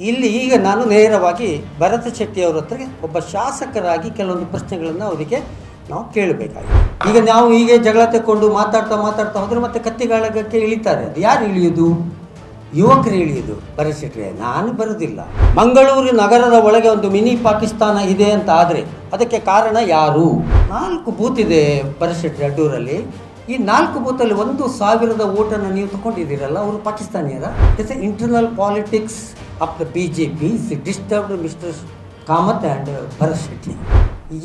ಇಲ್ಲಿ ಈಗ ನಾನು ನೇರವಾಗಿ ಭರತ ಶೆಟ್ಟಿ ಅವರ ಹತ್ರ ಒಬ್ಬ ಶಾಸಕರಾಗಿ ಕೆಲವೊಂದು ಪ್ರಶ್ನೆಗಳನ್ನು ಅವರಿಗೆ ನಾವು ಕೇಳಬೇಕಾಗಿದೆ. ಈಗ ನಾವು ಹೀಗೆ ಜಗಳ ತಕ್ಕೊಂಡು ಮಾತಾಡ್ತಾ ಮಾತಾಡ್ತಾ ಹೋದ್ರೆ ಮತ್ತೆ ಕತ್ತಿಗಾಳಗಕ್ಕೆ ಇಳಿತಾರೆ. ಅದು ಯಾರು ಇಳಿಯೋದು? ಯುವಕರು ಇಳಿಯೋದು ಶೆಟ್ಟಿ ನಾನು ಬರೋದಿಲ್ಲ. ಮಂಗಳೂರು ನಗರದ ಒಳಗೆ ಒಂದು ಮಿನಿ ಪಾಕಿಸ್ತಾನ ಇದೆ ಅಂತ ಆದರೆ ಅದಕ್ಕೆ ಕಾರಣ ಯಾರು? ನಾಲ್ಕು ಬೂತ್ ಇದೆ ಶೆಟ್ಟಿ ಅಡ್ಡೂರಲ್ಲಿ ಈ ನಾಲ್ಕು ಬೂತಲ್ಲಿ ಒಂದು ಸಾವಿರದ ಓಟನ್ನು ನೀವು ತಗೊಂಡಿದ್ದೀರಲ್ಲ, ಅವರು ಪಾಕಿಸ್ತಾನಿಯರ. It's internal politics of the B J P is disturbed mister Kamath and Bharat Shetty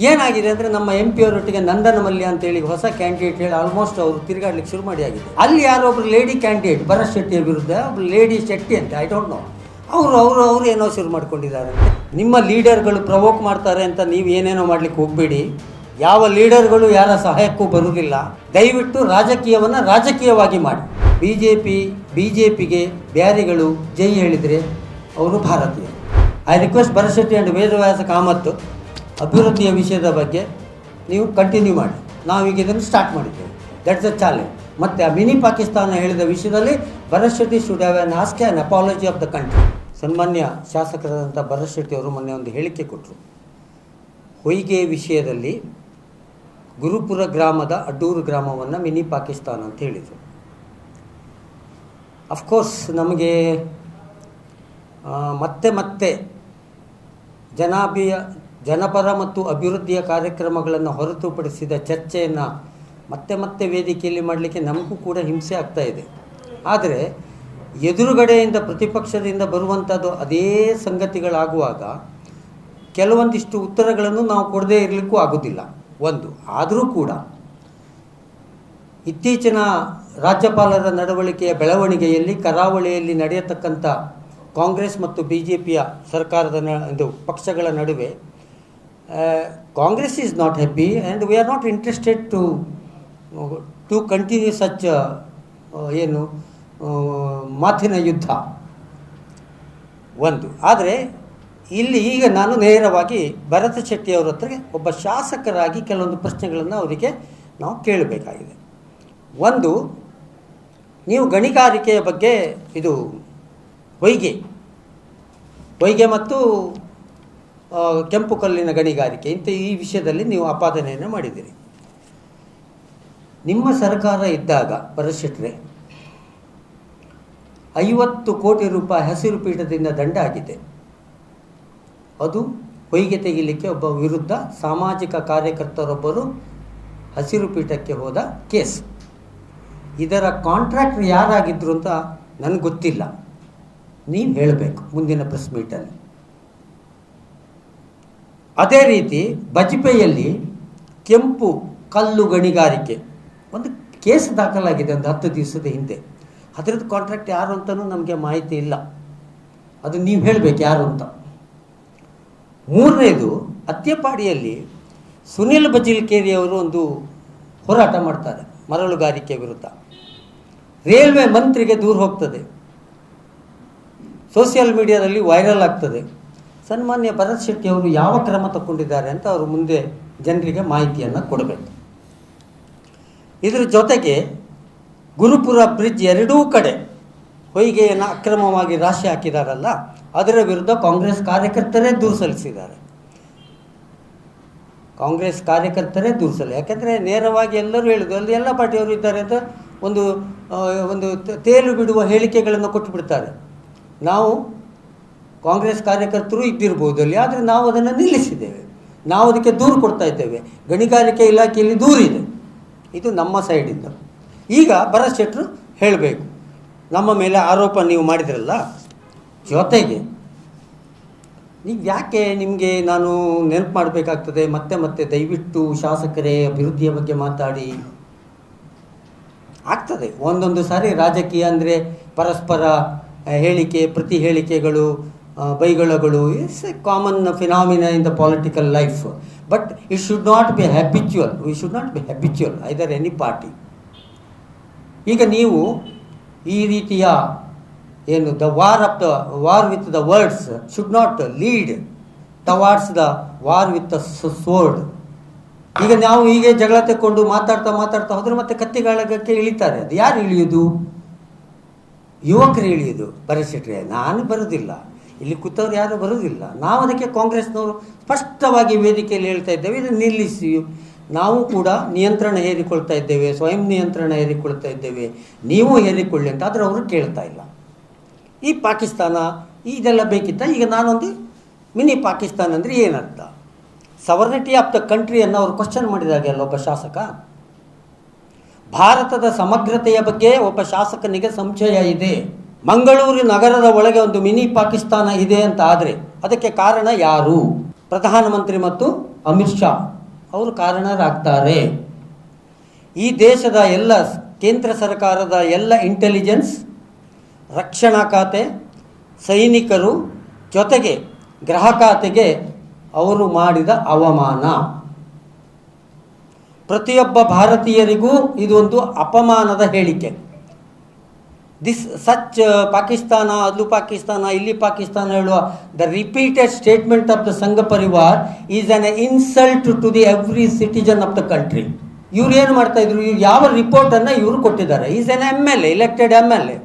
ಏನಾಗಿದೆ ಅಂದರೆ ನಮ್ಮ ಎಂ ಪಿ ಅವರೊಟ್ಟಿಗೆ ನಂದನ ಮಲ್ಯ ಅಂತೇಳಿ ಹೊಸ ಕ್ಯಾಂಡಿಡೇಟ್ ಹೇಳಿ ಆಲ್ಮೋಸ್ಟ್ ಅವರು ತಿರುಗಾಡ್ಲಿಕ್ಕೆ ಶುರು ಮಾಡಿ ಆಗಿದೆ ಅಲ್ಲಿ ಯಾರೋ ಒಬ್ರು ಲೇಡಿ ಕ್ಯಾಂಡಿಡೇಟ್ ಭರತ್ ಶೆಟ್ಟಿಯ ವಿರುದ್ಧ ಒಬ್ಬರು ಲೇಡಿ ಶೆಟ್ಟಿ ಅಂತ ಐ ಡೋಂಟ್ ನೋ ಅವರು ಅವರು ಅವರು ಏನೋ ಶುರು ಮಾಡ್ಕೊಂಡಿದ್ದಾರೆ. ನಿಮ್ಮ ಲೀಡರ್ಗಳು ಪ್ರವೋಕ್ ಮಾಡ್ತಾರೆ ಅಂತ ನೀವು ಏನೇನೋ ಮಾಡ್ಲಿಕ್ಕೆ ಹೋಗಬೇಡಿ. ಯಾವ ಲೀಡರ್ಗಳು ಯಾರ ಸಹಾಯಕ್ಕೂ ಬರುವುದಿಲ್ಲ. ದಯವಿಟ್ಟು ರಾಜಕೀಯವನ್ನು ರಾಜಕೀಯವಾಗಿ ಮಾಡಿ. B J P B J ಪಿಗೆ ಬ್ಯಾರಿಗಳು ಜೈ ಹೇಳಿದರೆ ಅವರು ಭಾರತೀಯ. ಐ ರಿಕ್ವೆಸ್ಟ್ ಭರಶೆಟ್ಟಿ ಶೆಟ್ಟಿ ಆ್ಯಂಡ್ ವೇದವ್ಯಾಸ ಕಾಮತ್ತು ಅಭಿವೃದ್ಧಿಯ ವಿಷಯದ ಬಗ್ಗೆ ನೀವು ಕಂಟಿನ್ಯೂ ಮಾಡಿ. ನಾವೀಗ ಇದನ್ನು ಸ್ಟಾರ್ಟ್ ಮಾಡಿದ್ದೇವೆ. ದಟ್ಸ್ ಅ ಚಾಲೆಂಜ್ ಮತ್ತು ಆ ಮಿನಿ ಪಾಕಿಸ್ತಾನ ಹೇಳಿದ ವಿಷಯದಲ್ಲಿ Bharat should have an asked an apology of the country ಸನ್ಮಾನ್ಯ ಶಾಸಕರಾದಂಥ ಭರತ್ ಅವರು ಮೊನ್ನೆ ಒಂದು ಹೇಳಿಕೆ ಕೊಟ್ಟರು ಹೊಯ್ಗೆ ವಿಷಯದಲ್ಲಿ ಗುರುಪುರ ಗ್ರಾಮದ ಅಡ್ಡೂರು ಗ್ರಾಮವನ್ನು ಮಿನಿ ಪಾಕಿಸ್ತಾನ ಅಂತ ಹೇಳಿದರು. ಅಫ್ಕೋರ್ಸ್ ನಮಗೆ ಮತ್ತೆ ಮತ್ತೆ ಜನಾಭಿಯ ಜನಪರ ಮತ್ತು ಅಭಿವೃದ್ಧಿಯ ಕಾರ್ಯಕ್ರಮಗಳನ್ನು ಹೊರತುಪಡಿಸಿದ ಚರ್ಚೆಯನ್ನು ಮತ್ತೆ ಮತ್ತೆ ವೇದಿಕೆಯಲ್ಲಿ ಮಾಡಲಿಕ್ಕೆ ನಮಗೂ ಕೂಡ ಹಿಂಸೆ ಆಗ್ತಾ ಇದೆ. ಆದರೆ ಎದುರುಗಡೆಯಿಂದ ಪ್ರತಿಪಕ್ಷದಿಂದ ಬರುವಂಥದ್ದು ಅದೇ ಸಂಗತಿಗಳಾಗುವಾಗ ಕೆಲವೊಂದಿಷ್ಟು ಉತ್ತರಗಳನ್ನು ನಾವು ಕೊಡದೇ ಇರಲಿಕ್ಕೂ ಆಗೋದಿಲ್ಲ. ಒಂದು, ಆದರೂ ಕೂಡ ಇತ್ತೀಚಿನ ರಾಜ್ಯಪಾಲರ ನಡವಳಿಕೆಯ ಬೆಳವಣಿಗೆಯಲ್ಲಿ ಕರಾವಳಿಯಲ್ಲಿ ನಡೆಯತಕ್ಕಂಥ ಕಾಂಗ್ರೆಸ್ ಮತ್ತು ಬಿ ಜೆ ಪಿಯ ಸರ್ಕಾರದ ಇದು ಪಕ್ಷಗಳ ನಡುವೆ Congress is not happy and we are not interested to to continue such ಏನು ಮಾತಿನ ಯುದ್ಧ. ಒಂದು. ಆದರೆ, ಇಲ್ಲಿ ಈಗ ನಾನು ನೇರವಾಗಿ ಭರತ ಶೆಟ್ಟಿ ಅವರ ಹತ್ರ ಒಬ್ಬ ಶಾಸಕರಾಗಿ ಕೆಲವೊಂದು ಪ್ರಶ್ನೆಗಳನ್ನು ಅವರಿಗೆ ನಾವು ಕೇಳಬೇಕಾಗಿದೆ. ಒಂದು, ನೀವು ಗಣಿಗಾರಿಕೆಯ ಬಗ್ಗೆ ಇದು, ಹೊಯ್ಗೆ. ಹೊಯ್ಗೆ ಮತ್ತು ಕೆಂಪು ಕಲ್ಲಿನ ಗಣಿಗಾರಿಕೆ, ಇಂಥ ಈ ವಿಷಯದಲ್ಲಿ ನೀವು ಆಪಾದನೆಯನ್ನು ಮಾಡಿದ್ದೀರಿ. ನಿಮ್ಮ ಸರ್ಕಾರ ಇದ್ದಾಗ ಭರತ್ ಶೆಟ್ರೆ ಐವತ್ತು ಕೋಟಿ ರೂಪಾಯಿ ಹಸಿರು ಪೀಠದಿಂದ ದಂಡ ಆಗಿದೆ. ಅದು ಹೊಯ್ಗೆ ತೆಗಿಲಿಕ್ಕೆ ಒಬ್ಬ ವಿರುದ್ಧ ಸಾಮಾಜಿಕ ಕಾರ್ಯಕರ್ತರೊಬ್ಬರು ಹಸಿರು ಪೀಠಕ್ಕೆ ಹೋದ ಕೇಸ್. ಇದರ ಕಾಂಟ್ರಾಕ್ಟ್ ಯಾರಾಗಿದ್ದರು ಅಂತ ನನಗೆ ಗೊತ್ತಿಲ್ಲ. ನೀವು ಹೇಳಬೇಕು ಮುಂದಿನ ಪ್ರೆಸ್ ಮೀಟಲ್ಲಿ ಅದೇ ರೀತಿ ಬಜ್ಪೆಯಲ್ಲಿ ಕೆಂಪು ಕಲ್ಲು ಗಣಿಗಾರಿಕೆ ಒಂದು ಕೇಸ್ ದಾಖಲಾಗಿದೆ ಒಂದು ಹತ್ತು ದಿವಸದ ಹಿಂದೆ. ಅದರದ್ದು ಕಾಂಟ್ರಾಕ್ಟ್ ಯಾರು ಅಂತಲೂ ನಮಗೆ ಮಾಹಿತಿ ಇಲ್ಲ. ಅದು ನೀವು ಹೇಳಬೇಕು ಯಾರು ಅಂತ. ಮೂರನೇದು ಅತ್ಯಪಾಡಿಯಲ್ಲಿ ಸುನಿಲ್ ಬಜಿಲ್ಕೇರಿ ಅವರು ಒಂದು ಹೋರಾಟ ಮಾಡ್ತಾರೆ ಮರಳುಗಾರಿಕೆ ವಿರುದ್ಧ. ರೈಲ್ವೆ ಮಂತ್ರಿಗೆ ದೂರ ಹೋಗ್ತದೆ. ಸೋಷಿಯಲ್ ಮೀಡಿಯಾದಲ್ಲಿ ವೈರಲ್ ಆಗ್ತದೆ. ಸನ್ಮಾನ್ಯ ಭರತ್ ಶೆಟ್ಟಿ ಅವರು ಯಾವ ಕ್ರಮ ತಗೊಂಡಿದ್ದಾರೆ ಅಂತ ಅವರು ಮುಂದೆ ಜನರಿಗೆ ಮಾಹಿತಿಯನ್ನು ಕೊಡಬೇಕು. ಇದರ ಜೊತೆಗೆ ಗುರುಪುರ ಬ್ರಿಡ್ಜ್ ಎರಡೂ ಕಡೆ ಹೊಯ್ಗೆಯನ್ನು ಅಕ್ರಮವಾಗಿ ರಾಶಿ ಹಾಕಿದಾರಲ್ಲ, ಅದರ ವಿರುದ್ಧ ಕಾಂಗ್ರೆಸ್ ಕಾರ್ಯಕರ್ತರೇ ದೂರು ಸಲ್ಲಿಸಿದ್ದಾರೆ. ಕಾಂಗ್ರೆಸ್ ಕಾರ್ಯಕರ್ತರೇ ದೂರು ಸಲ್ಲಿ ಯಾಕೆಂದರೆ ನೇರವಾಗಿ ಎಲ್ಲರೂ ಹೇಳಿದ್ರು ಅಲ್ಲಿ ಎಲ್ಲ ಪಾರ್ಟಿಯವರು ಇದ್ದಾರೆ ಅಂತ ಒಂದು ಒಂದು ತೇಲು ಬಿಡುವ ಹೇಳಿಕೆಗಳನ್ನು ಕೊಟ್ಟು ಬಿಡ್ತಾರೆ ನಾವು ಕಾಂಗ್ರೆಸ್ ಕಾರ್ಯಕರ್ತರು ಇದ್ದಿರ್ಬೋದು ಅಲ್ಲಿ ಆದರೆ ನಾವು ಅದನ್ನು ನಿಲ್ಲಿಸಿದ್ದೇವೆ. ನಾವು ಅದಕ್ಕೆ ದೂರು ಕೊಡ್ತಾ ಇದ್ದೇವೆ. ಗಣಿಗಾರಿಕೆ ಇಲಾಖೆಯಲ್ಲಿ ದೂರಿದೆ ಇದು. ನಮ್ಮ ಸೈಡಿಂದ ಈಗ ಭರತ್ ಶೆಟ್ಟರು ಹೇಳಬೇಕು. ನಮ್ಮ ಮೇಲೆ ಆರೋಪ ನೀವು ಮಾಡಿದ್ರಲ್ಲ? ಜೊತೆಗೆ, ನೀವು ಯಾಕೆ ನಿಮಗೆ ನಾನು ನೆನಪು ಮಾಡಬೇಕಾಗ್ತದೆ? ಮತ್ತೆ ಮತ್ತೆ ದಯವಿಟ್ಟು ಶಾಸಕರೇ ಅಭಿವೃದ್ಧಿಯ ಬಗ್ಗೆ ಮಾತಾಡಿ. ಆಗ್ತದೆ. ಒಂದೊಂದು ಸಾರಿ ರಾಜಕೀಯ ಅಂದರೆ ಪರಸ್ಪರ ಹೇಳಿಕೆ, ಪ್ರತಿ ಹೇಳಿಕೆಗಳು ಬೈಗಳಗಳು it's a common phenomena in the political life but it should not be habitual we should not be habitual either any party ಈಗ ನೀವು ಈ ರೀತಿಯ ಏನು the war of the war with the words should not lead towards the war with the sword ಈಗ ನಾವು ಹೀಗೆ ಜಗಳ ತಗೊಂಡು ಮಾತಾಡ್ತಾ ಮಾತಾಡ್ತಾ ಹೋದರೆ ಮತ್ತೆ ಕತ್ತಿಗಾಳಗಕ್ಕೆ ಇಳಿತಾರೆ. ಅದು ಯಾರು ಇಳಿಯೋದು? ಯುವಕರು ಹೇಳಿದ್ದು ಭರತ್ ನಾನು ಬರೋದಿಲ್ಲ. ಇಲ್ಲಿ ಕೂತವ್ರು ಯಾರು ಬರುವುದಿಲ್ಲ ನಾವು ಅದಕ್ಕೆ ಕಾಂಗ್ರೆಸ್ನವರು ಸ್ಪಷ್ಟವಾಗಿ ವೇದಿಕೆಯಲ್ಲಿ ಹೇಳ್ತಾ ಇದ್ದೇವೆ, ಇದನ್ನು ನಿಲ್ಲಿಸಿ. ನಾವು ಕೂಡ ನಿಯಂತ್ರಣ ಹೇರಿಕೊಳ್ತಾ ಇದ್ದೇವೆ, ಸ್ವಯಂ ನಿಯಂತ್ರಣ ಹೇರಿಕೊಳ್ತಾ ಇದ್ದೇವೆ. ನೀವು ಹೇರಿಕೊಳ್ಳಿ ಅಂತ ಆದರೆ ಅವರು ಕೇಳ್ತಾ ಇಲ್ಲ. ಈ ಪಾಕಿಸ್ತಾನ, ಇದೆಲ್ಲ ಬೇಕಿತ್ತ? ಈಗ ನಾನೊಂದು ಮಿನಿ ಪಾಕಿಸ್ತಾನ ಅಂದರೆ ಏನರ್ಥ? ಸವರ್ನಿಟಿ ಆಫ್ ದ ಕಂಟ್ರಿಯನ್ನು ಅವರು ಕ್ವಶನ್ ಮಾಡಿದಾಗ ಅಲ್ಲ ಒಬ್ಬ ಶಾಸಕ? ಭಾರತದ ಸಮಗ್ರತೆಯ ಬಗ್ಗೆ ಒಬ್ಬ ಶಾಸಕನಿಗೆ ಸಂಶಯ ಇದೆ. ಮಂಗಳೂರು ನಗರದ ಒಳಗೆ ಒಂದು ಮಿನಿ ಪಾಕಿಸ್ತಾನ ಇದೆ ಅಂತ ಆದರೆ ಅದಕ್ಕೆ ಕಾರಣ ಯಾರು? ಪ್ರಧಾನಮಂತ್ರಿ ಮತ್ತು ಅಮಿತ್ ಶಾ. ಅವರು ಕಾರಣರಾಗ್ತಾರೆ. ಈ ದೇಶದ ಎಲ್ಲ ಕೇಂದ್ರ ಸರ್ಕಾರದ ಎಲ್ಲ ಇಂಟೆಲಿಜೆನ್ಸ್ ರಕ್ಷಣಾ ಖಾತೆ, ಸೈನಿಕರು ಜೊತೆಗೆ ಗ್ರಹ ಖಾತೆಗೆ ಅವರು ಮಾಡಿದ ಅವಮಾನ. ಪ್ರತಿಯೊಬ್ಬ ಭಾರತೀಯರಿಗೂ ಇದೊಂದು ಅಪಮಾನದ ಹೇಳಿಕೆ. ದಿಸ್ ಸಚ್ ಪಾಕಿಸ್ತಾನ ಅದು ಪಾಕಿಸ್ತಾನ ಇಲ್ಲಿ ಪಾಕಿಸ್ತಾನ ಹೇಳುವ the repeated statement of the Sangh Parivar is an insult to the every citizen of the country ಇವ್ರು ಏನು ಮಾಡ್ತಾ ಇದ್ರು? ಇವ್ರು ಯಾವ ರಿಪೋರ್ಟನ್ನು ಇವರು ಕೊಟ್ಟಿದ್ದಾರೆ. Is an M L A elected M L A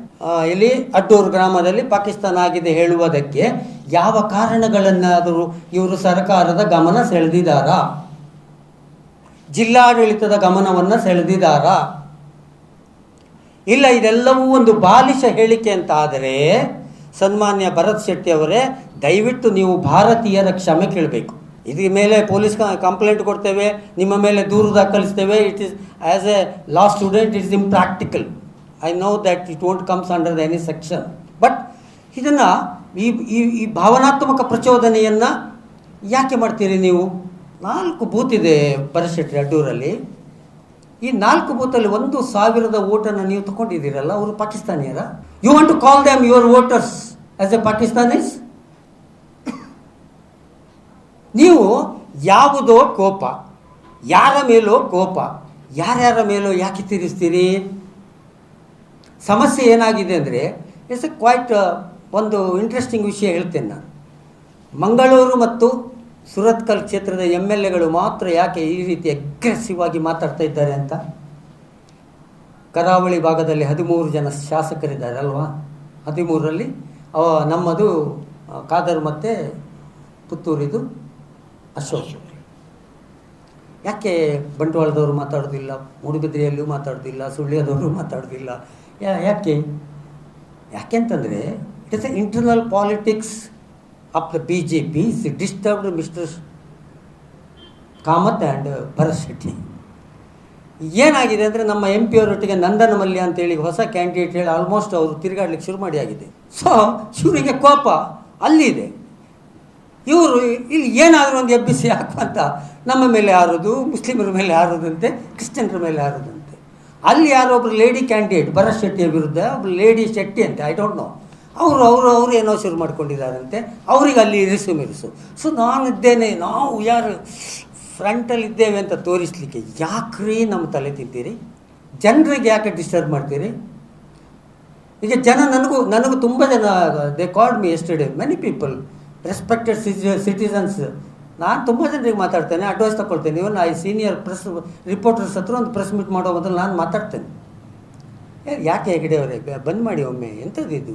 ಇಲ್ಲಿ ಅಡ್ಡೂರು ಗ್ರಾಮದಲ್ಲಿ ಪಾಕಿಸ್ತಾನ ಆಗಿದೆ ಹೇಳುವುದಕ್ಕೆ ಯಾವ ಕಾರಣಗಳನ್ನಾದರೂ ಇವರು ಸರ್ಕಾರದ ಗಮನ ಸೆಳೆದಿದ್ದಾರಾ? ಜಿಲ್ಲಾಡಳಿತದ ಗಮನವನ್ನು ಸೆಳೆದಿದ್ದಾರಾ ಇಲ್ಲ, ಇದೆಲ್ಲವೂ ಒಂದು ಬಾಲಿಶ ಹೇಳಿಕೆ ಅಂತ ಆದರೆ ಸನ್ಮಾನ್ಯ ಭರತ್ ಶೆಟ್ಟಿ ಅವರೇ, ದಯವಿಟ್ಟು ನೀವು ಭಾರತೀಯರ ಕ್ಷಮೆ ಕೇಳಬೇಕು. ಇದ್ರ ಮೇಲೆ ಪೊಲೀಸ್ ಕಂಪ್ಲೇಂಟ್ ಕೊಡ್ತೇವೆ, ನಿಮ್ಮ ಮೇಲೆ ದೂರು ದಾಖಲಿಸ್ತೇವೆ it is as a law student it's him impractical I know that it won't comes under any section but ಇದನ್ನು ಈ ಈ ಭಾವನಾತ್ಮಕ ಪ್ರಚೋದನೆಯನ್ನು ಯಾಕೆ ಮಾಡ್ತೀರಿ ನೀವು? ನಾಲ್ಕು ಬೂತ್ ಇದೆ ಭರತ್ ಅಡ್ಡೂರಲ್ಲಿ ಈ ನಾಲ್ಕು ಬೂತಲ್ಲಿ ಒಂದು ಸಾವಿರದ ಓಟನ್ನು ನೀವು ತಗೊಂಡಿದ್ದೀರಲ್ಲ, ಅವರು ಪಾಕಿಸ್ತಾನಿಯರ? You want to call them your voters as a Pakistanis ನೀವು ಯಾವುದೋ ಕೋಪ, ಯಾರ ಮೇಲೋ ಕೋಪ, ಯಾರ್ಯಾರ ಮೇಲೋ ಯಾಕೆ ತೀರಿಸ್ತೀರಿ? ಸಮಸ್ಯೆ ಏನಾಗಿದೆ ಅಂದರೆ ಇಟ್ಸ್ ಎ ಕ್ವೈಟ್ ಒಂದು ಇಂಟ್ರೆಸ್ಟಿಂಗ್ ವಿಷಯ ಹೇಳ್ತೇನೆ ನಾನು. ಮಂಗಳೂರು ಮತ್ತು ಸುರತ್ಕಲ್ ಕ್ಷೇತ್ರದ ಎಂ ಎಲ್ ಎಗಳು ಮಾತ್ರ ಯಾಕೆ ಈ ರೀತಿ ಅಗ್ರೆಸಿವ್ ಆಗಿ ಮಾತಾಡ್ತಾ ಇದ್ದಾರೆ ಅಂತ? ಕರಾವಳಿ ಭಾಗದಲ್ಲಿ ಹದಿಮೂರು ಜನ ಶಾಸಕರಿದ್ದಾರೆ ಅಲ್ವಾ? ಹದಿಮೂರರಲ್ಲಿ, ಅವ ನಮ್ಮದು ಕಾದರ್ ಮತ್ತು ಪುತ್ತೂರಿದು ಅಶೋಕ್. ಯಾಕೆ ಬಂಟ್ವಾಳದವರು ಮಾತಾಡೋದಿಲ್ಲ ಮೂಡುಬಿದ್ರೆಯಲ್ಲೂ ಮಾತಾಡೋದಿಲ್ಲ ಸುಳ್ಳಿಯದವರು ಮಾತಾಡೋದಿಲ್ಲ? ಯಾಕೆ? ಯಾಕೆಂತಂದರೆ it is a internal politics B J P is disturbed mister Kamath and Bharat Shetty ಏನಾಗಿದೆ ಅಂದರೆ ನಮ್ಮ ಎಂ ಪಿ ಅವರೊಟ್ಟಿಗೆ ನಂದನ ಮಲ್ಯ ಅಂತೇಳಿ ಹೊಸ ಕ್ಯಾಂಡಿಡೇಟ್ ಹೇಳಿ ಆಲ್ಮೋಸ್ಟ್ ಅವರು ತಿರುಗಾಡ್ಲಿಕ್ಕೆ ಶುರು ಮಾಡಿ ಆಗಿದೆ ಸೊ ಇವರಿಗೆ ಕೋಪ ಅಲ್ಲಿದೆ ಇವರು ಇಲ್ಲಿ ಏನಾದರೂ ಒಂದು ಎಬ್ಬಿಸಿ ಹಾಕುವಂತ ನಮ್ಮ ಮೇಲೆ ಹಾರೋದು, ಮುಸ್ಲಿಮರ ಮೇಲೆ ಹಾರೋದಂತೆ, ಕ್ರಿಶ್ಚಿಯನ್ರ ಮೇಲೆ ಹಾರೋದಂತೆ. ಅಲ್ಲಿ ಯಾರೋ ಒಬ್ರು ಲೇಡಿ ಕ್ಯಾಂಡಿಡೇಟ್ ಭರತ್ ಶೆಟ್ಟಿಯ ವಿರುದ್ಧ ಒಬ್ಬರು ಲೇಡಿ ಶೆಟ್ಟಿ ಅಂತೆ ಐ ಡೋಂಟ್ ನೋ ಅವರು ಅವರು ಅವರು ಏನೋ ಶುರು ಮಾಡ್ಕೊಂಡಿದ್ದಾರಂತೆ. ಅವ್ರಿಗೆ ಅಲ್ಲಿ ಇರಿಸು. ಮಿರಿಸು ಸೊ ನಾನಿದ್ದೇನೆ, ನಾವು ಯಾರು ಫ್ರಂಟಲ್ಲಿ ಇದ್ದೇವೆ ಅಂತ ತೋರಿಸಲಿಕ್ಕೆ ಯಾಕ್ರಿ ನಮ್ಮ ತಲೆ ತಿಂತೀರಿ? ಜನರಿಗೆ ಯಾಕೆ ಡಿಸ್ಟರ್ಬ್ ಮಾಡ್ತೀರಿ? ಈಗ ಜನ ನನಗೂ ನನಗೂ ತುಂಬ ಜನ they called me yesterday many people respected citizens ನಾನು ತುಂಬ ಜನರಿಗೆ ಮಾತಾಡ್ತೇನೆ advice ತಗೊಳ್ತೇನೆ even I senior press reporters ಹತ್ರ ಒಂದು ಪ್ರೆಸ್ ಮೀಟ್ ಮಾಡೋ ಮೊದಲು ನಾನು ಮಾತಾಡ್ತೇನೆ. ಯಾಕೆ ಹೆಗಡೆ ಅವರೇ? ಬಂದ್ ಮಾಡಿ ಒಮ್ಮೆ. ಎಂಥದ್ದು ಇದು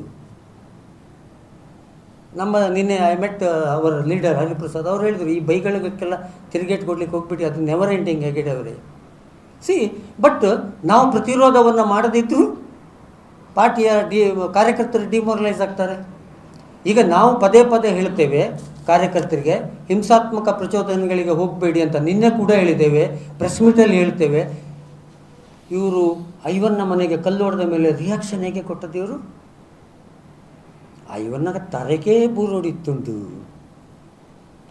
ನಮ್ಮ ನಿನ್ನೆ ಐ ಮೆಟ್ ಅವರ ಲೀಡರ್ ಹರಿಪ್ರಸಾದ್ ಅವ್ರು ಹೇಳಿದರು, ಈ ಬೈಗಳಿಗೆಲ್ಲ ತಿರುಗೇಟ್ ಕೊಡ್ಲಿಕ್ಕೆ ಹೋಗ್ಬಿಟ್ಟು, ಅದು ನೆವರ್ ಎಂಡಿಂಗ್ ಹೆಗಡೆ ಅವರೇ. ಸಿ ಬಟ್ ನಾವು ಪ್ರತಿರೋಧವನ್ನು ಮಾಡದಿದ್ದರೂ ಪಾರ್ಟಿಯ ಡಿ, ಕಾರ್ಯಕರ್ತರು ಡಿಮೋರಲೈಸ್ ಆಗ್ತಾರೆ. ಈಗ ನಾವು ಪದೇ ಪದೇ ಹೇಳ್ತೇವೆ ಕಾರ್ಯಕರ್ತರಿಗೆ, ಹಿಂಸಾತ್ಮಕ ಪ್ರಚೋದನೆಗಳಿಗೆ ಹೋಗಬೇಡಿ ಅಂತ ನಿನ್ನೆ ಕೂಡ ಹೇಳಿದ್ದೇವೆ ಪ್ರೆಸ್ ಮೀಟಲ್ಲಿ ಹೇಳ್ತೇವೆ ಇವರು ಐವನ್ನ ಮನೆಗೆ ಕಲ್ಲು ಹೊಡೆದ ಮೇಲೆ ರಿಯಾಕ್ಷನ್ ಹೇಗೆ ಕೊಟ್ಟದ್ದು ಇವರು? ಐವನ್ನ ತಲೆಗೇ ಬೂರೊಡಿತ್ತುಂಟು.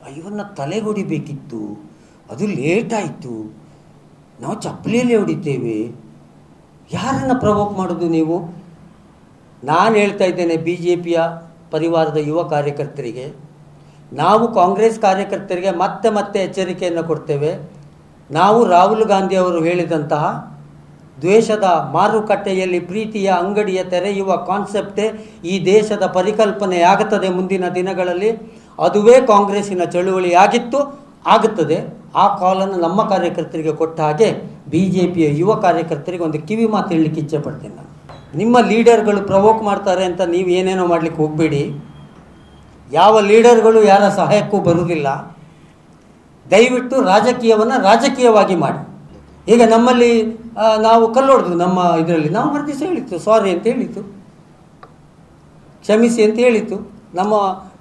ಐವನ್ನ ತಲೆಗೊಡಿಬೇಕಿತ್ತು ಅದು ಲೇಟ್ ಆಯಿತು. ನಾವು ಚಪ್ಪಲಿಯಲ್ಲಿ ಹೊಡಿತೇವೆ. ಯಾರನ್ನು ಪ್ರವೋಕ್ ಮಾಡೋದು ನೀವು? ನಾನು ಹೇಳ್ತಾ ಇದ್ದೇನೆ ಬಿ ಜೆ ಪಿಯ ಪರಿವಾರದ ಯುವ ಕಾರ್ಯಕರ್ತರಿಗೆ. ನಾವು ಕಾಂಗ್ರೆಸ್ ಕಾರ್ಯಕರ್ತರಿಗೆ ಮತ್ತೆ ಮತ್ತೆ ಎಚ್ಚರಿಕೆಯನ್ನು ಕೊಡ್ತೇವೆ. ನಾವು ರಾಹುಲ್ ಗಾಂಧಿ ಅವರು ಹೇಳಿದಂತಹ ದ್ವೇಷದ ಮಾರುಕಟ್ಟೆಯಲ್ಲಿ ಪ್ರೀತಿಯ ಅಂಗಡಿಯ ತೆರೆಯುವ ಕಾನ್ಸೆಪ್ಟೇ ಈ ದೇಶದ ಪರಿಕಲ್ಪನೆಯಾಗುತ್ತದೆ ಮುಂದಿನ ದಿನಗಳಲ್ಲಿ. ಅದುವೇ ಕಾಂಗ್ರೆಸ್ಸಿನ ಚಳುವಳಿಯಾಗಿತ್ತು, ಆಗುತ್ತದೆ. ಆ ಕಾಲನ್ನು ನಮ್ಮ ಕಾರ್ಯಕರ್ತರಿಗೆ ಕೊಟ್ಟ ಹಾಗೆ ಬಿ ಜೆ ಪಿಯ ಯುವ ಕಾರ್ಯಕರ್ತರಿಗೆ ಒಂದು ಕಿವಿ ಮಾತು ಹೇಳಲಿಕ್ಕೆ ಇಚ್ಛೆ ಪಡ್ತೀನಿ ನಾನು. ನಿಮ್ಮ ಲೀಡರ್ಗಳು ಪ್ರವೋಕ್ ಮಾಡ್ತಾರೆ ಅಂತ ನೀವು ಏನೇನೋ ಮಾಡಲಿಕ್ಕೆ ಹೋಗಬೇಡಿ. ಯಾವ ಲೀಡರ್ಗಳು ಯಾರ ಸಹಾಯಕ್ಕೂ ಬರುವುದಿಲ್ಲ. ದಯವಿಟ್ಟು ರಾಜಕೀಯವನ್ನು ರಾಜಕೀಯವಾಗಿ ಮಾಡಿ. ಈಗ ನಮ್ಮಲ್ಲಿ ನಾವು ಕಲ್ಲೊಡೆದು ನಮ್ಮ ಇದರಲ್ಲಿ. ನಾವು ಮರುದಿವಸ ಹೇಳಿತ್ತು ಸಾರಿ ಅಂತ ಹೇಳಿತ್ತು. ಕ್ಷಮಿಸಿ ಅಂತ ಹೇಳಿತ್ತು. ನಮ್ಮ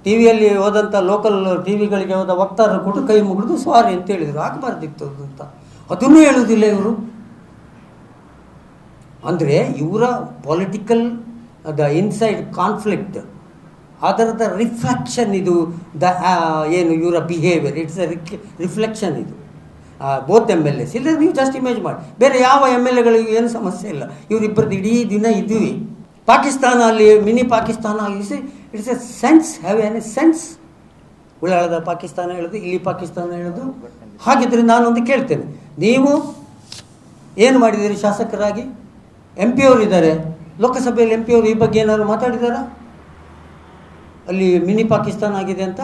ಟಿ ವಿಯಲ್ಲಿ ಹೋದಂಥ ಲೋಕಲ್ ಟಿ ವಿಗಳಿಗೆ ಹೋದ ವಕ್ತಾರರು ಕೂಡ ಕೈ ಮುಗಿದು ಸಾರಿ ಅಂತ ಹೇಳಿದರು. ಆಗಬಾರ್ದಿತ್ತು ಅಂತ? ಅದನ್ನೂ ಹೇಳುವುದಿಲ್ಲ ಇವರು. ಅಂದರೆ ಇವರ ಪೊಲಿಟಿಕಲ್ ದ ಇನ್ಸೈಡ್ ಕಾನ್ಫ್ಲಿಕ್ಟ್ ಅದರದ ರಿಫ್ಲೆಕ್ಷನ್ ಇದು, ದ ಏನು, ಇವರ ಬಿಹೇವಿಯರ್ ಇಟ್ಸ್ ಅ ರಿಫ್ಲೆಕ್ಷನ್ ಇದು. ಬೋತ್ ಎಂ ಎಲ್ ಎಸ್ ಇಲ್ಲದೆ ನೀವು ಜಸ್ಟ್ ಇಮೇಜ್ ಮಾಡಿ ಬೇರೆ ಯಾವ ಎಂ ಎಲ್ ಎಗಳಿಗೂ ಏನು ಸಮಸ್ಯೆ ಇಲ್ಲ. ಇವರಿಬ್ಬರದ್ದು ಇಡೀ ದಿನ ಇದ್ದೀವಿ ಪಾಕಿಸ್ತಾನ ಅಲ್ಲಿ mini Pakistan it's it's a sense have an a sense ಉಳ್ಳಾಳದ Pakistan ಹೇಳೋದು, ಇಲ್ಲಿ ಪಾಕಿಸ್ತಾನ ಹೇಳೋದು. ಹಾಗಿದ್ರೆ ನಾನೊಂದು ಕೇಳ್ತೇನೆ. ನೀವು ಏನು ಮಾಡಿದ್ದೀರಿ ಶಾಸಕರಾಗಿ? ಎಂ ಪಿ ಅವರು ಇದ್ದಾರೆ. ಲೋಕಸಭೆಯಲ್ಲಿ ಎಂ ಪಿ ಅವರು ಈ ಬಗ್ಗೆ ಏನಾದರೂ ಮಾತಾಡಿದಾರಾ? ಅಲ್ಲಿ ಮಿನಿ ಪಾಕಿಸ್ತಾನ ಆಗಿದೆ ಅಂತ?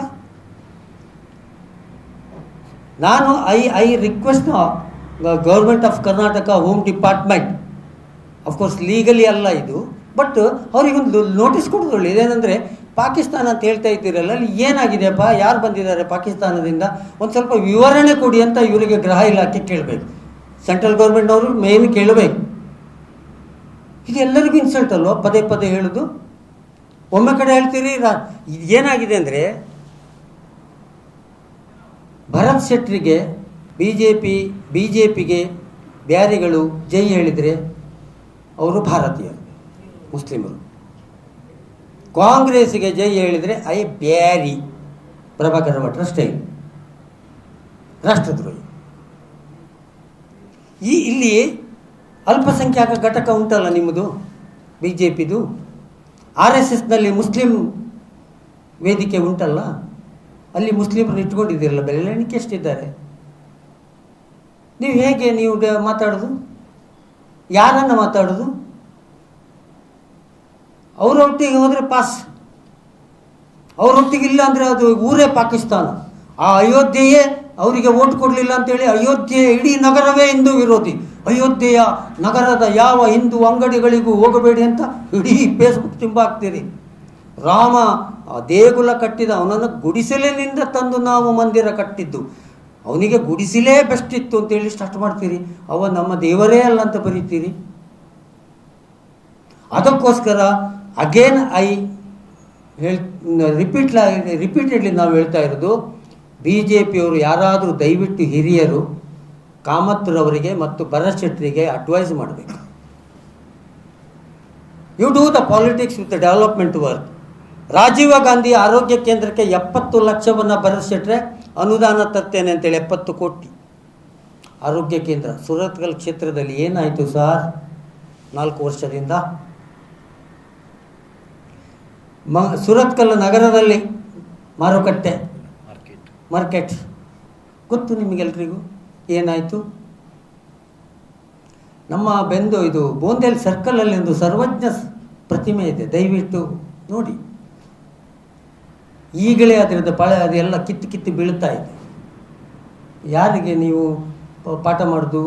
ನಾನು I I request government of Karnataka home department of course legally ಅಲ್ಲ ಇದು ಬಟ್ ಅವರಿಗೊಂದು ನೋಟಿಸ್ ಕೊಡೋದು ಒಳ್ಳೆ ಇದೇನೆಂದರೆ, ಪಾಕಿಸ್ತಾನ ಅಂತ ಹೇಳ್ತಾ ಇದ್ದೀರಲ್ಲ, ಅಲ್ಲಿ ಏನಾಗಿದೆಯಪ್ಪ, ಯಾರು ಬಂದಿದ್ದಾರೆ ಪಾಕಿಸ್ತಾನದಿಂದ? ಒಂದು ಸ್ವಲ್ಪ ವಿವರಣೆ ಕೊಡಿ ಅಂತ ಇವರಿಗೆ ಗೃಹ ಇಲಾಖೆ ಕೇಳಬೇಕು. ಸೆಂಟ್ರಲ್ ಗೌರ್ಮೆಂಟ್ನವರು ಮೇನ್ ಕೇಳಬೇಕು. ಇದು ಎಲ್ಲರಿಗೂ ಇನ್ಸಲ್ಟ್ ಅಲ್ವ? ಪದೇ ಪದೇ ಹೇಳೋದು. ಒಮ್ಮೆ ಕಡೆ ಹೇಳ್ತೀರಿ ಏನಾಗಿದೆ ಅಂದರೆ Bharat ಶೆಟ್ಟರಿಗೆ B J P B J ಪಿಗೆ ಬ್ಯಾರಿಗಳು ಜೈ ಹೇಳಿದರೆ ಅವರು ಭಾರತೀಯರು ಮುಸ್ಲಿಮರು. ಕಾಂಗ್ರೆಸ್ಸಿಗೆ ಜೈ ಹೇಳಿದರೆ ಐ ಬ್ಯಾರಿ, ಪ್ರಭಾಕರ ಭಟ್ರ ಸ್ಟೈಲ್ ರಾಷ್ಟ್ರದ್ರೋಹಿ. ಈ ಇಲ್ಲಿ ಅಲ್ಪಸಂಖ್ಯಾತ ಘಟಕ ಉಂಟಲ್ಲ ನಿಮ್ಮದು ಬಿ ಜೆ ಪಿದು ಆರ್ ಎಸ್ ಎಸ್ನಲ್ಲಿ ಮುಸ್ಲಿಂ ವೇದಿಕೆ ಉಂಟಲ್ಲ? ಅಲ್ಲಿ ಮುಸ್ಲಿಮರನ್ನು ಇಟ್ಕೊಂಡಿದ್ದೀರಲ್ಲ ಬೆರಳೆಣಿಕೆ ಎಷ್ಟಿದ್ದಾರೆ? ನೀವು ಹೇಗೆ ನೀವು ಮಾತಾಡೋದು? ಯಾರನ್ನು ಮಾತಾಡೋದು? ಅವರೊಟ್ಟಿಗೆ ಹೋದರೆ ಪಾಸ್. ಅವರೊಟ್ಟಿಗೆ ಇಲ್ಲ ಅಂದರೆ ಅದು ಊರೇ ಪಾಕಿಸ್ತಾನ. ಆ ಅಯೋಧ್ಯೆಯೇ ಅವರಿಗೆ ಓಟ್ ಕೊಡಲಿಲ್ಲ ಅಂತೇಳಿ ಅಯೋಧ್ಯೆ ಇಡೀ ನಗರವೇ ಹಿಂದೂ ವಿರೋಧಿ. ಅಯೋಧ್ಯೆಯ ನಗರದ ಯಾವ ಹಿಂದೂ ಅಂಗಡಿಗಳಿಗೂ ಹೋಗಬೇಡಿ ಅಂತ ಇಡೀ ಫೇಸ್ಬುಕ್ ತುಂಬ ಹಾಕ್ತೀರಿ. ರಾಮ ದೇಗುಲ ಕಟ್ಟಿದ ಅವನನ್ನು ಗುಡಿಸಲಿನಿಂದ ತಂದು ನಾವು ಮಂದಿರ ಕಟ್ಟಿದ್ದು. ಅವನಿಗೆ ಗುಡಿಸಿಲೇ ಬೆಸ್ಟ್ ಇತ್ತು ಅಂತೇಳಿ ಸ್ಟಾರ್ಟ್ ಮಾಡ್ತೀರಿ. ಅವ ನಮ್ಮ ದೇವರೇ ಅಲ್ಲ ಅಂತ ಬರೀತೀರಿ. ಅದಕ್ಕೋಸ್ಕರ ಅಗೇನ್ ಐ ಹೇಳ್ ರಿಪೀಟ್ ರಿಪೀಟೆಡ್ಲಿ ನಾವು ಹೇಳ್ತಾ ಇರೋದು ಬಿ ಜೆ ಪಿಯವರು ಯಾರಾದರೂ ದಯವಿಟ್ಟು ಹಿರಿಯರು ಕಾಮತ್ರವರಿಗೆ ಮತ್ತು ಭರತ್ ಅಡ್ವೈಸ್ ಮಾಡಬೇಕು. You do the politics with development work Rajiv Gandhi ಆರೋಗ್ಯ ಕೇಂದ್ರಕ್ಕೆ ಎಪ್ಪತ್ತು ಲಕ್ಷವನ್ನು ಬರೆಸಿಟ್ರೆ ಅನುದಾನ ತರ್ತೇನೆ ಅಂತೇಳಿ ಎಪ್ಪತ್ತು ಕೋಟಿ. ಆರೋಗ್ಯ ಕೇಂದ್ರ, ಸುರತ್ಕಲ್ ಕ್ಷೇತ್ರದಲ್ಲಿ ಏನಾಯಿತು ಸರ್? ನಾಲ್ಕು ವರ್ಷದಿಂದ. ಮ, ಸುರತ್ಕಲ್ ನಗರದಲ್ಲಿ ಮಾರುಕಟ್ಟೆ. ಮಾರ್ಕೆಟ್. ಗೊತ್ತು ನಿಮಗೆಲ್ರಿಗೂ? ಏನಾಯಿತು? ನಮ್ಮ ಬೆಂದು ಇದು, ಬೋಂದೇಲ್ ಸರ್ಕಲಲ್ಲಿ ಒಂದು ಸರ್ವಜ್ಞ ಪ್ರತಿಮೆ ಇದೆ. ದಯವಿಟ್ಟು ನೋಡಿ. ಈಗಲೇ ಅದರದ್ದು ಪಳೆ ಅದೆಲ್ಲ ಕಿತ್ತು ಕಿತ್ತು ಬೀಳ್ತಾ ಇದೆ. ಯಾರಿಗೆ ನೀವು ಪಾಠ ಮಾಡೋದು?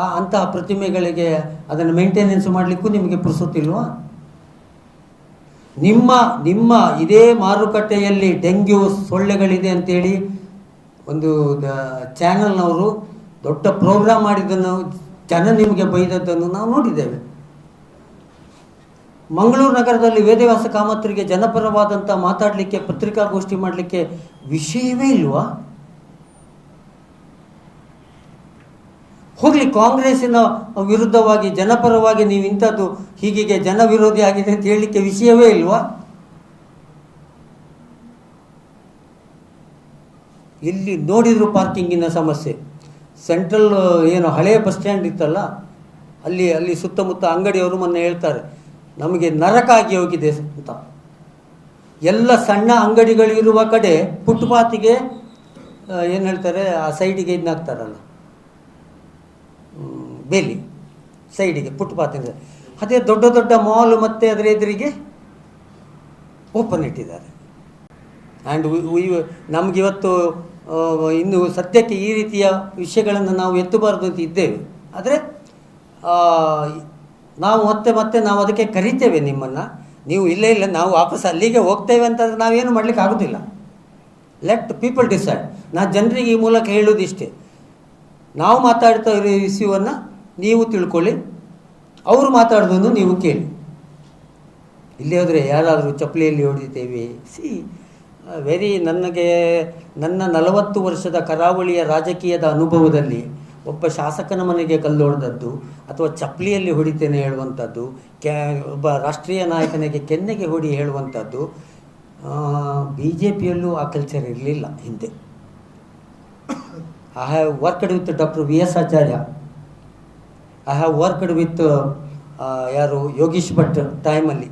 ಆ ಅಂತಹ ಪ್ರತಿಮೆಗಳಿಗೆ ಅದನ್ನು ಮೇಂಟೆನೆನ್ಸ್ ಮಾಡಲಿಕ್ಕೂ ನಿಮಗೆ ಪುರ್ಸೊತ್ತಿಲ್ವಾ ನಿಮ್ಮ ನಿಮ್ಮ ಇದೇ ಮಾರುಕಟ್ಟೆಯಲ್ಲಿ ಡೆಂಗ್ಯೂ ಸೊಳ್ಳೆಗಳಿದೆ ಅಂತೇಳಿ ಒಂದು ಚಾನಲ್ನವರು ದೊಡ್ಡ ಪ್ರೋಗ್ರಾಮ್ ಮಾಡಿದ್ದನ್ನು ಜನ ನಿಮಗೆ ಬೈದದ್ದನ್ನು ನಾವು ನೋಡಿದ್ದೇವೆ. ಮಂಗಳೂರು ನಗರದಲ್ಲಿ ವೇದವ್ಯಾಸ ಕಾಮತ್ರಿಗೆ ಜನಪರವಾದಂಥ ಮಾತಾಡಲಿಕ್ಕೆ, ಪತ್ರಿಕಾಗೋಷ್ಠಿ ಮಾಡಲಿಕ್ಕೆ ವಿಷಯವೇ ಇಲ್ವಾ? ಹೋಗಲಿ, ಕಾಂಗ್ರೆಸ್ಸಿನ ವಿರುದ್ಧವಾಗಿ, ಜನಪರವಾಗಿ ನೀವು ಇಂಥದ್ದು ಹೀಗೆ ಜನ ವಿರೋಧಿ ಆಗಿದೆ ಅಂತ ಹೇಳಲಿಕ್ಕೆ ವಿಷಯವೇ ಇಲ್ವಾ? ಇಲ್ಲಿ ನೋಡಿದ್ರು ಪಾರ್ಕಿಂಗಿನ ಸಮಸ್ಯೆ. ಸೆಂಟ್ರಲ್ ಏನು ಹಳೆಯ ಬಸ್ ಸ್ಟ್ಯಾಂಡ್ ಇತ್ತಲ್ಲ, ಅಲ್ಲಿ ಅಲ್ಲಿ ಸುತ್ತಮುತ್ತ ಅಂಗಡಿಯವರು ಮೊನ್ನೆ ಹೇಳ್ತಾರೆ ನಮಗೆ ನರಕ ಆಗಿ ಹೋಗಿದೆ ಅಂತ. ಎಲ್ಲ ಸಣ್ಣ ಅಂಗಡಿಗಳಿರುವ ಕಡೆ ಫುಟ್ಪಾತಿಗೆ ಏನು ಹೇಳ್ತಾರೆ, ಆ ಸೈಡಿಗೆ ಇದನ್ನ ಹಾಕ್ತಾರಲ್ಲ. ಬೇಲಿ ಸೈಡಿಗೆ ಫುಟ್ಪಾತಿಂದ ಅದೇ ದೊಡ್ಡ ದೊಡ್ಡ ಮಾಲ್ ಮತ್ತು ಅದರ ಎದುರಿಗೆ ಓಪನ್ ಇಟ್ಟಿದ್ದಾರೆ. ಆ್ಯಂಡ್ ನಮಗಿವತ್ತು ಇನ್ನು ಸದ್ಯಕ್ಕೆ ಈ ರೀತಿಯ ವಿಷಯಗಳನ್ನು ನಾವು ಎತ್ತಬಾರ್ದು ಅಂತ ಇದ್ದೇವೆ. ಆದರೆ ನಾವು ಮತ್ತೆ ಮತ್ತೆ ನಾವು ಅದಕ್ಕೆ ಕರಿತೇವೆ ನಿಮ್ಮನ್ನು. ನೀವು ಇಲ್ಲೇ ಇಲ್ಲ, ನಾವು ವಾಪಸ್ ಅಲ್ಲಿಗೆ ಹೋಗ್ತೇವೆ ಅಂತಂದ್ರೆ ನಾವೇನು ಮಾಡಲಿಕ್ಕೆ ಆಗೋದಿಲ್ಲ. ಲೆಟ್ ಪೀಪಲ್ ಡಿಸೈಡ್ ನಾನು ಜನರಿಗೆ ಈ ಮೂಲಕ ಹೇಳೋದು ಇಷ್ಟೇ ನಾವು ಮಾತಾಡ್ತಾ ಇರೋ ವಿಷಯವನ್ನು ನೀವು ತಿಳ್ಕೊಳ್ಳಿ, ಅವರು ಮಾತಾಡೋದನ್ನು ನೀವು ಕೇಳಿ. ಇಲ್ಲಿ ಹೋದರೆ ಯಾರಾದರೂ ಚಪ್ಪಲಿಯಲ್ಲಿ ಹೊಡಿತೇವೆ ಸಿ ವೆರಿ ನನಗೆ ನನ್ನ ನಲವತ್ತು ವರ್ಷದ ಕರಾವಳಿಯ ರಾಜಕೀಯದ ಅನುಭವದಲ್ಲಿ ಒಬ್ಬ ಶಾಸಕನ ಮನೆಗೆ ಕಲ್ಲು ಅಥವಾ ಚಪ್ಪಲಿಯಲ್ಲಿ ಹೊಡಿತೇನೆ ಹೇಳುವಂಥದ್ದು ಕ್ಯಾ ಒಬ್ಬ ರಾಷ್ಟ್ರೀಯ ನಾಯಕನಿಗೆ ಕೆನ್ನೆಗೆ ಹೊಡಿ ಹೇಳುವಂಥದ್ದು ಬಿ ಜೆ ಪಿಯಲ್ಲೂ ಆ ಕಲ್ಚರ್ ಇರಲಿಲ್ಲ ಹಿಂದೆ. I have worked with doctor V S Acharya I have worked with ಯಾರು, ಯೋಗೀಶ್ ಭಟ್ ಟೈಮಲ್ಲಿ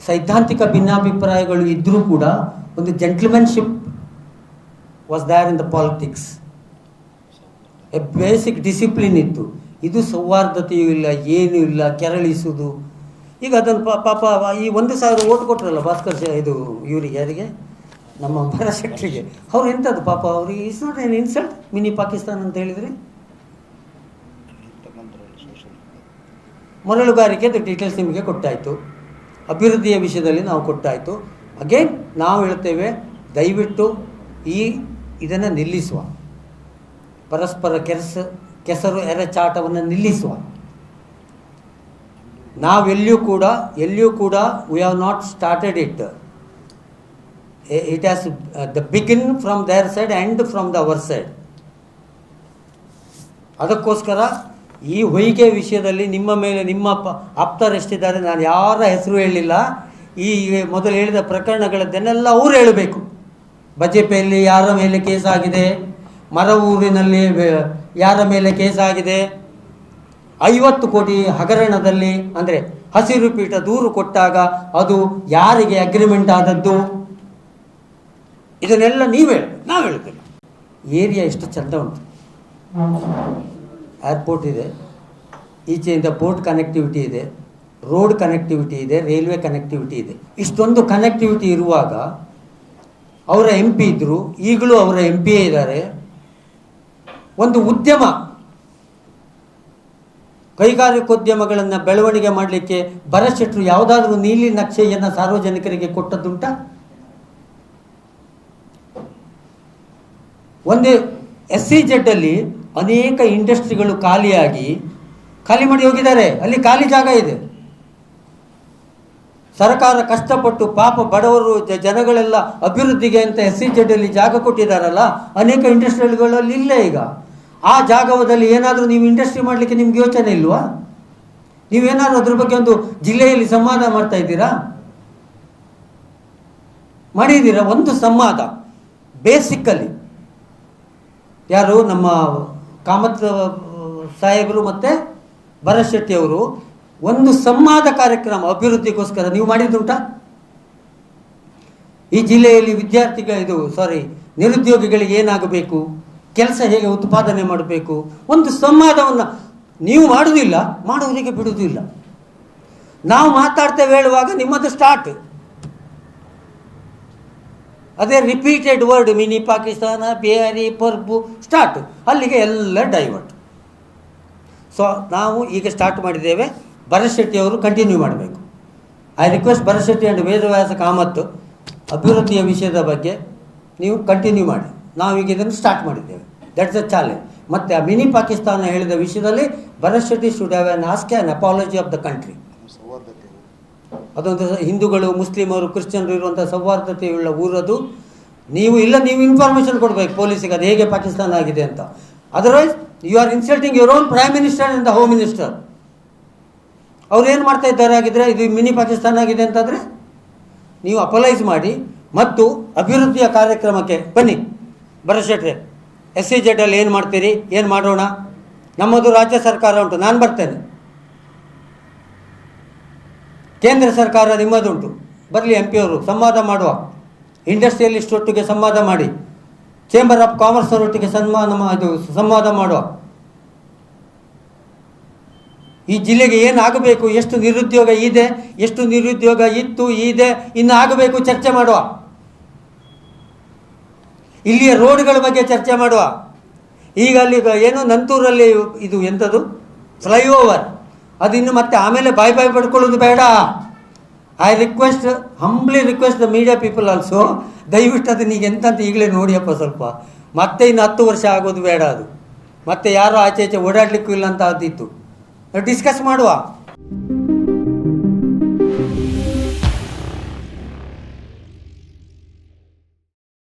ಸೈದ್ಧಾಂತಿಕ ಭಿನ್ನಾಭಿಪ್ರಾಯಗಳು ಇದ್ದರೂ ಕೂಡ ಒಂದು gentlemanship was there in the politics basic discipline ಇತ್ತು. ಇದು ಸೌಹಾರ್ದತೆಯೂ ಇಲ್ಲ, ಏನೂ ಇಲ್ಲ, ಕೆರಳಿಸುವುದು. ಈಗ ಅದನ್ನು ಪಾಪ ಈ ಒಂದು ಸಾವಿರ ಓಟ್ ಕೊಟ್ರಲ್ಲ ಭಾಸ್ಕರ್ ಇದು ಇವರಿಗೆ, ಯಾರಿಗೆ? ನಮ್ಮ ಭರಶೆಟ್ಟರಿಗೆ ಅವ್ರು ಎಂಥದ್ದು ಪಾಪ? ಅವ್ರಿಗೆ ಇಟ್ಸ್ ನಾಟ್ ಏನು ಇನ್ಸಲ್ಟ್ ಮಿನಿ ಪಾಕಿಸ್ತಾನ ಅಂತ ಹೇಳಿದರೆ? ಮರಳುಗಾರಿಕೆದು ಡೀಟೇಲ್ಸ್ ನಿಮಗೆ ಕೊಟ್ಟಾಯಿತು. ಅಭಿವೃದ್ಧಿಯ ವಿಷಯದಲ್ಲಿ ನಾವು ಕೊಟ್ಟಾಯಿತು. ಅಗೇನ್ ನಾವು ಹೇಳ್ತೇವೆ, ದಯವಿಟ್ಟು ಈ ಇದನ್ನು ನಿಲ್ಲಿಸುವ. ಪರಸ್ಪರ ಕೆರಸ, ಕೆಸರು ಎರಚಾಟವನ್ನು ನಿಲ್ಲಿಸುವ. ನಾವೆಲ್ಲಿಯೂ ಕೂಡ, ಎಲ್ಲಿಯೂ ಕೂಡ we have not started it it has the begin from their side and from the our side ಅದಕ್ಕೋಸ್ಕರ ಈ ಹೊಯ್ಗೆ ವಿಷಯದಲ್ಲಿ ನಿಮ್ಮ ಮೇಲೆ ನಿಮ್ಮ ಪ ಆಪ್ತರೆಷ್ಟಿದ್ದಾರೆ ನಾನು ಯಾರ ಹೆಸರು ಹೇಳಲಿಲ್ಲ. ಈ ಮೊದಲು ಹೇಳಿದ ಪ್ರಕರಣಗಳದ್ದನ್ನೆಲ್ಲ ಅವರು ಹೇಳಬೇಕು. ಬಜೆಪಿಯಲ್ಲಿ ಯಾರ ಮೇಲೆ ಕೇಸ್ ಮರ ಊರಿನಲ್ಲಿ ಯಾರ ಮೇಲೆ ಕೇಸಾಗಿದೆ ಐವತ್ತು ಕೋಟಿ ಹಗರಣದಲ್ಲಿ, ಅಂದರೆ ಹಸಿರು ಪೀಠ ದೂರು ಕೊಟ್ಟಾಗ ಅದು ಯಾರಿಗೆ ಅಗ್ರಿಮೆಂಟ್ ಆದದ್ದು? ಇದನ್ನೆಲ್ಲ ನೀವು ಹೇಳಿ, ನಾವು ಹೇಳ್ತೇವೆ. ಏರಿಯಾ ಎಷ್ಟು ಚಂದ ಉಂಟು. ಏರ್ಪೋರ್ಟ್ ಇದೆ. ಈಚೆಯಿಂದ ಬೋಟ್ ಕನೆಕ್ಟಿವಿಟಿ ಇದೆ. ರೋಡ್ ಕನೆಕ್ಟಿವಿಟಿ ಇದೆ ರೈಲ್ವೆ ಕನೆಕ್ಟಿವಿಟಿ ಇದೆ. ಇಷ್ಟೊಂದು ಕನೆಕ್ಟಿವಿಟಿ ಇರುವಾಗ, ಅವರ ಎಂ ಪಿ ಇದ್ದರು ಈಗಲೂ ಅವರ ಎಂ ಇದ್ದಾರೆ. ಒಂದು ಉದ್ಯಮ. ಕೈಗಾರಿಕೋದ್ಯಮಗಳನ್ನು ಬೆಳವಣಿಗೆ ಮಾಡಲಿಕ್ಕೆ ಬರಶೆಟ್ಟರು ಯಾವುದಾದ್ರೂ ನೀಲಿ ನಕ್ಷೆಯನ್ನು ಸಾರ್ವಜನಿಕರಿಗೆ ಕೊಟ್ಟದ್ದುಂಟ? ಒಂದು ಎಸ್ ಸಿ ಜೆಡ್ಡಲ್ಲಿ ಅನೇಕ ಇಂಡಸ್ಟ್ರಿಗಳು ಖಾಲಿಯಾಗಿ ಖಾಲಿ ಮಾಡಿ ಹೋಗಿದ್ದಾರೆ. ಅಲ್ಲಿ ಖಾಲಿ ಜಾಗ ಇದೆ. ಸರ್ಕಾರ ಕಷ್ಟಪಟ್ಟು ಪಾಪ ಬಡವರು ಜನಗಳೆಲ್ಲ ಅಭಿವೃದ್ಧಿಗೆ ಅಂತ ಎಸ್ ಸಿ ಜೆಡ್ಡಲ್ಲಿ ಜಾಗ ಕೊಟ್ಟಿದ್ದಾರಲ್ಲ, ಅನೇಕ ಇಂಡಸ್ಟ್ರಿಗಳಲ್ಲಿ ಇಲ್ಲ ಈಗ. ಆ ಜಾಗದಲ್ಲಿ ಏನಾದರೂ ನೀವು ಇಂಡಸ್ಟ್ರಿ ಮಾಡಲಿಕ್ಕೆ ನಿಮ್ಗೆ ಯೋಚನೆ ಇಲ್ವಾ? ನೀವೇನಾದರೂ ಅದ್ರ ಬಗ್ಗೆ ಒಂದು ಜಿಲ್ಲೆಯಲ್ಲಿ ಸಂವಾದ ಮಾಡ್ತಾ ಇದ್ದೀರಾ? ಮಾಡಿದ್ದೀರಾ? ಒಂದು ಸಂವಾದ ಬೇಸಿಕ್ಕಲ್ಲಿ ಯಾರು? ನಮ್ಮ ಕಾಮತ್ ಸಾಹೇಬರು ಮತ್ತು ಭರತ್ ಶೆಟ್ಟಿ ಅವರು ಒಂದು ಸಂವಾದ ಕಾರ್ಯಕ್ರಮ ಅಭಿವೃದ್ಧಿಗೋಸ್ಕರ. ನೀವು ಮಾಡಿದ್ದುಂಟಾ ಈ ಜಿಲ್ಲೆಯಲ್ಲಿ ವಿದ್ಯಾರ್ಥಿಗಳ, ಇದು ಸಾರಿ ನಿರುದ್ಯೋಗಿಗಳಿಗೆ ಏನಾಗಬೇಕು? ಕೆಲಸ ಹೇಗೆ ಉತ್ಪಾದನೆ ಮಾಡಬೇಕು? ಒಂದು ಸಂವಾದವನ್ನು ನೀವು ಮಾಡುವುದಿಲ್ಲ ಮಾಡುವುದಕ್ಕೆ ಬಿಡುವುದಿಲ್ಲ? ನಾವು ಮಾತಾಡ್ತೇವೆ ಹೇಳುವಾಗ ನಿಮ್ಮದು ಸ್ಟಾರ್ಟ್ ಅದೇ repeated word mini Pakistan, Bihari, ಪರ್ಬು start ಅಲ್ಲಿಗೆ ಎಲ್ಲ ಡೈವರ್ಟ್ ಸೊ ನಾವು ಈಗ ಸ್ಟಾರ್ಟ್ ಮಾಡಿದ್ದೇವೆ. ಭರತ್ ಶೆಟ್ಟಿ ಅವರು ಕಂಟಿನ್ಯೂ ಮಾಡಬೇಕು. I request Bharat Shetty and Vedavyasa Kamath ಅಭಿವೃದ್ಧಿಯ ವಿಷಯದ ಬಗ್ಗೆ ನೀವು ಕಂಟಿನ್ಯೂ ಮಾಡಿ. ನಾವೀಗ ಇದನ್ನು ಸ್ಟಾರ್ಟ್ ಮಾಡಿದ್ದೇವೆ. ದಟ್ಸ್ ಅ ಚಾಲೆಂಜ್ ಮತ್ತು ಆ ಮಿನಿ ಪಾಕಿಸ್ತಾನ ಹೇಳಿದ ವಿಷಯದಲ್ಲಿ Bharat Shetty should have an asked an apology of the country ಅದೊಂದು ಹಿಂದೂಗಳು, ಮುಸ್ಲಿಮರು, ಕ್ರಿಶ್ಚಿಯನ್ರು ಇರುವಂಥ ಸೌಹಾರ್ದತೆಯುಳ್ಳ ಊರದು. ನೀವು ಇಲ್ಲ, ನೀವು ಇನ್ಫಾರ್ಮೇಷನ್ ಕೊಡಬೇಕು ಪೊಲೀಸಿಗೆ, ಅದು ಹೇಗೆ ಪಾಕಿಸ್ತಾನ ಆಗಿದೆ ಅಂತ. Otherwise you are insulting your own prime minister and the home minister ಅವ್ರು ಏನು ಮಾಡ್ತಾ ಇದ್ದಾರೆ ಆಗಿದ್ರೆ ಇದು ಮಿನಿ ಪಾಕಿಸ್ತಾನ ಆಗಿದೆ ಅಂತಂದರೆ, ನೀವು ಅಪಲೈಸ್ ಮಾಡಿ ಮತ್ತು ಅಭಿವೃದ್ಧಿಯ ಕಾರ್ಯಕ್ರಮಕ್ಕೆ ಬನ್ನಿ. ಭರಶೆಟ್ರೆ ಎಸ್ ಸಿ ಜೆಡಲ್ಲಿ ಏನು ಮಾಡ್ತೀರಿ, ಏನು ಮಾಡೋಣ? ನಮ್ಮದು ರಾಜ್ಯ ಸರ್ಕಾರ ಉಂಟು, ನಾನು ಬರ್ತೇನೆ. ಕೇಂದ್ರ ಸರ್ಕಾರ ನಿಮ್ಮದುಂಟು. ಬರಲಿ ಎಂ ಪಿಯವರು ಸಂವಾದ ಮಾಡುವ. ಇಂಡಸ್ಟ್ರಿಯಲಿಸ್ಟ್ ಒಟ್ಟಿಗೆ ಸಂವಾದ ಮಾಡಿ. ಚೇಂಬರ್ ಆಫ್ ಕಾಮರ್ಸ್ ಅವರೊಟ್ಟಿಗೆ ಸನ್ಮಾನ ಇದು ಸಂವಾದ ಮಾಡುವ. ಈ ಜಿಲ್ಲೆಗೆ ಏನು ಆಗಬೇಕು, ಎಷ್ಟು ನಿರುದ್ಯೋಗ ಇದೆ, ಎಷ್ಟು ನಿರುದ್ಯೋಗ ಇತ್ತು, ಇದೆ, ಇನ್ನು ಆಗಬೇಕು, ಚರ್ಚೆ ಮಾಡುವ. ಇಲ್ಲಿಯ ರೋಡ್ಗಳ ಬಗ್ಗೆ ಚರ್ಚೆ ಮಾಡುವ. ಈಗ ಅಲ್ಲಿ ಏನು ನಂತೂರಲ್ಲಿ ಇದು ಎಂಥದ್ದು ಫ್ಲೈಓವರ್. ಅದು ಇನ್ನು ಮತ್ತೆ ಆಮೇಲೆ ಬಾಯ್ ಬಾಯ್ ಪಡ್ಕೊಳ್ಳೋದು ಬೇಡ. I request humbly request the media people also ದಯವಿಟ್ಟು ಅದನ್ನ ಈಗ ಎಂತಂತ ಈಗಲೇ ನೋಡಿಯಪ್ಪ ಸ್ವಲ್ಪ. ಮತ್ತೆ ಇನ್ನು ಹತ್ತು ವರ್ಷ ಆಗೋದು ಬೇಡ ಅದು. ಮತ್ತೆ ಯಾರು ಆಚೆ ಈಚೆ ಓಡಾಡಲಿಕ್ಕೂ ಇಲ್ಲ ಅಂತ ಅದಿತ್ತು. ಡಿಸ್ಕಸ್ ಮಾಡುವ.